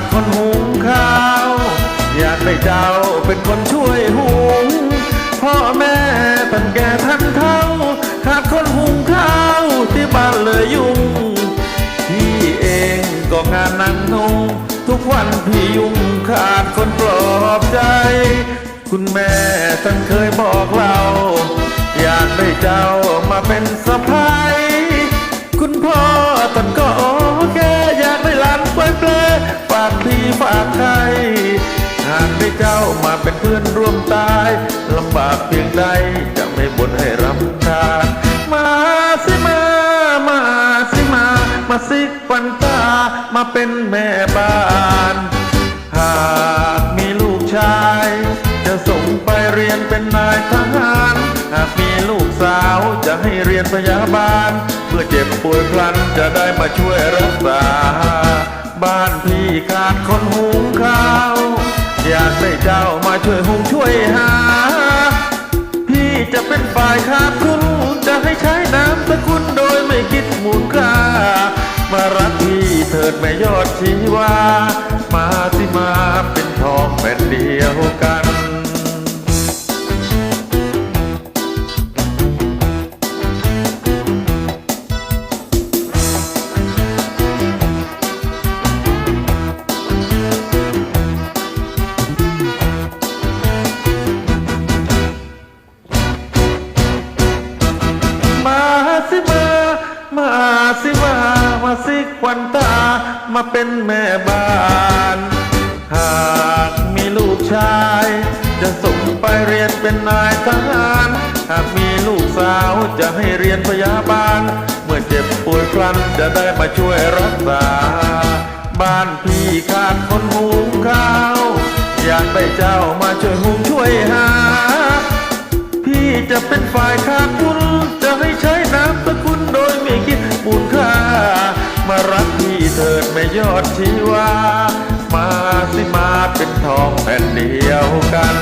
ากคนหุงข้าว อยากได้เจ้าเป็นคนช่วยหุงพ่อแม่ตั้งแก่ท่านเท่าขาดคนหุงข้าวที่บ้านเลยยุ่งพี่เองก็งานนั่งนงทุกวันพี่ยุ่งขาดคนปลอบใจ คุณแม่ท่านเคยบอกเรา อยากได้เจ้ามาเป็นสะพาย เจ้ามาเป็นเพื่อนร่วมตายลำบากเพียงใดจะไม่บ่นให้รำคาญมาสิมา มาสิมา มาสิควันตา มาเป็นแม่บ้านหากมีลูกชาย จะส่งไปเรียนเป็นนายทหาร หากมีลูกสาวจะให้เรียนพยาบาลเมื่อเจ็บป่วยพลันจะได้มาช่วยรักษา บ้านพี่ขาดคนหุงข้าวากได้เจ้ามาช่วยหุงช่วยหา พี่จะเป็นฝ่ายขาดทุนจะให้ใช้น้ำสกุลโดยไม่คิดมูลค่า มารักพี่เถิดแม่ยอดชีวา มาสิมาเป็นทองแผ่นเดียว มามาสิควันตามาเป็นแม่บ้าน หากมีลูกชาย จะส่งไปเรียนเป็นนายทหาร หากมีลูกสาวจะให้เรียนพยาบาล เมื่อเจ็บป่วยพลันจะได้มาช่วยรักษา ยอดชีวา มาสิมาเป็นทองแผ่นเดียวกัน